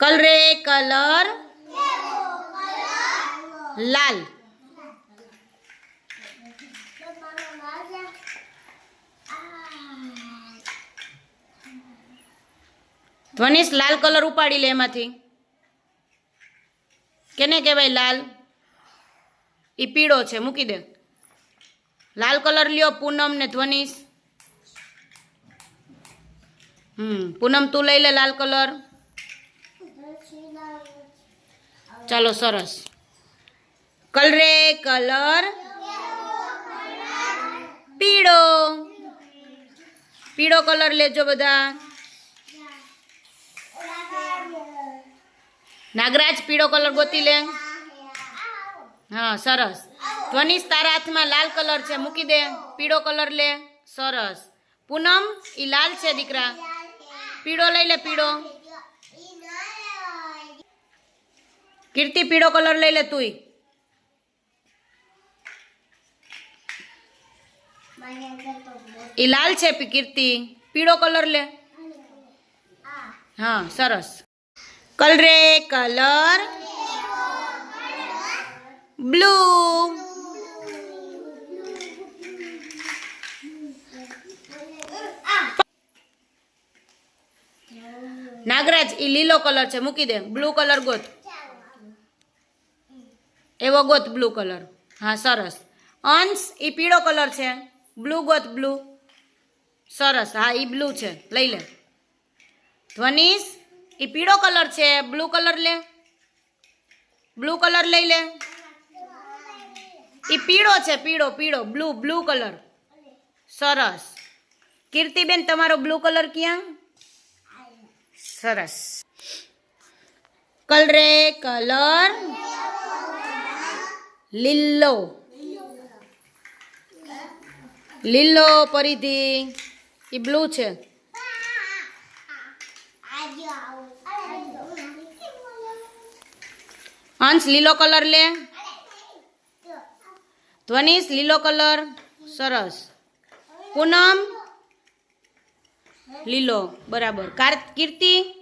કલરે colour? લાલ. ધ્વનિશ લાલ colour ઉપાડી લે એમાંથી. કેને કહેવાય લાલ? એ પીળો છે, મૂકી દે. લાલ કલર લ્યો, પૂનમ ને ધ્વનિશ હમ, પૂનમ તું લઈ લે લાલ કલર. ચાલો સરસ. કલરે કલર પીળો. પીળો કલર લેજો બધા. નાગરાજ, પીળો કલર ગોતી લે. હા, સરસ. ધ્વનિશ તારા હાથમાં લાલ કલર છે, મૂકી દે. પીળો કલર લે. સરસ. પૂનમ એ લાલ છે દીકરા. પીળો લઈ લે, પીળો. કીર્તિ પીળો કલર લઈ લે તુંય. એ લાલ છે કીર્તિ. પીળો કલર લે. હા, સરસ. કલરે કલર. બ્લુ. નાગરાજ એ લીલો કલર છે. મૂકી દે. Blue colour ગોત. એવો ગોત બ્લુ કલર. હા, સરસ. અંશ એ પીળો કલર છે. બ્લુ ગોત બ્લુ. સરસ. હા એ બ્લુ છે. લઈ લે. ધ્વનિશ એ પીળો કલર છે. બ્લુ કલર લે. બ્લુ કલર લઈ લે. એ પીળો છે, પીળો પીળો. Blue blue colour. સરસ. કીર્તિબેન, તમારો બ્લુ કલર ક્યાં? સરસ. કલરે કલર લીલો. લીલો પરિધિ. એ બ્લુ છે. અંશ લીલો કલર લે. ધ્વનિશ, લીલો કલર. સરસ. પૂનમ. લીલો. બરાબર. કાર કીર્તિ.